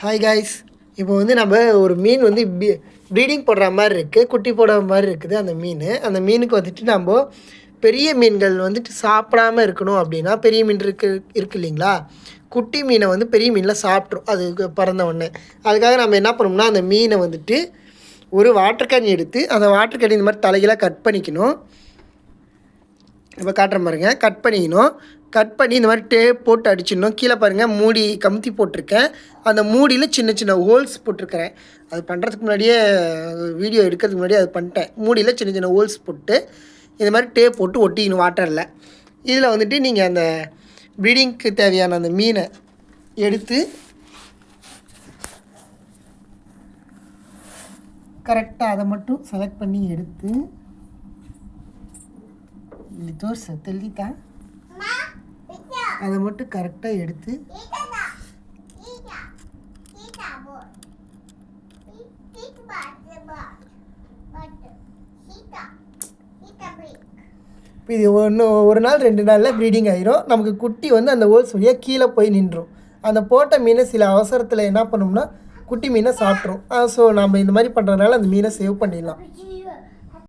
Hi guys இப்போ வந்து நம்ம ஒரு மீன் வந்து ப்ரீடிங் போடுற மாதிரி இருக்குது குட்டி போடுற மாதிரி இருக்குது அந்த மீன். அந்த மீனுக்கு வந்துட்டு நம்ம பெரிய மீன்கள் வந்துட்டு சாப்பிடாம இருக்கணும் அப்படின்னா பெரிய மீன் இருக்கு இருக்கு இல்லைங்களா? குட்டி மீனை வந்து பெரிய மீனில் சாப்பிட்ரும் அது பிறந்த உடனே. அதுக்காக நம்ம என்ன பண்ணோம்னா அந்த மீனை வந்துட்டு ஒரு வாட்டர் கேன் எடுத்து அந்த வாட்டர் கேன் இந்த மாதிரி தலைகளாக கட் பண்ணிக்கணும். இப்போ காட்டுற பாருங்க. கட் பண்ணிக்கணும். கட் பண்ணி இந்த மாதிரி டேப் போட்டு அடிச்சிடணும். கீழே பாருங்கள் மூடி கமுத்தி போட்டிருக்கேன். அந்த மூடியில் சின்ன சின்ன ஹோல்ஸ் போட்டிருக்கிறேன். அது பண்ணுறதுக்கு முன்னாடியே வீடியோ எடுக்கிறதுக்கு முன்னாடியே அது பண்ணிட்டேன். மூடியில் சின்ன சின்ன ஹோல்ஸ் போட்டு இந்த மாதிரி டேப் போட்டு ஒட்டிக்கணும் வாட்டரில் இதில் வந்துட்டு நீங்கள் அந்த ப்ரீடிங்க்கு தேவையான அந்த மீனை எடுத்து கரெக்டாக அதை மட்டும் செலக்ட் பண்ணி எடுத்து இதோசை தெளித்தான் அதை மட்டும் கரெக்டாக எடுத்து இது ஒன்று ஒரு நாள் ரெண்டு நாளில் ப்ரீடிங் ஆயிரும். நமக்கு குட்டி வந்து அந்த ஹோல்ஸ் வழியாக கீழே போய் நின்றும். அந்த போட்ட மீனை சில அவசரத்தில் என்ன பண்ணோம்னா குட்டி மீனை சாப்பிட்ரும் ஸோ நம்ம இந்த மாதிரி பண்ணுறதுனால அந்த மீனை சேவ் பண்ணிடலாம்.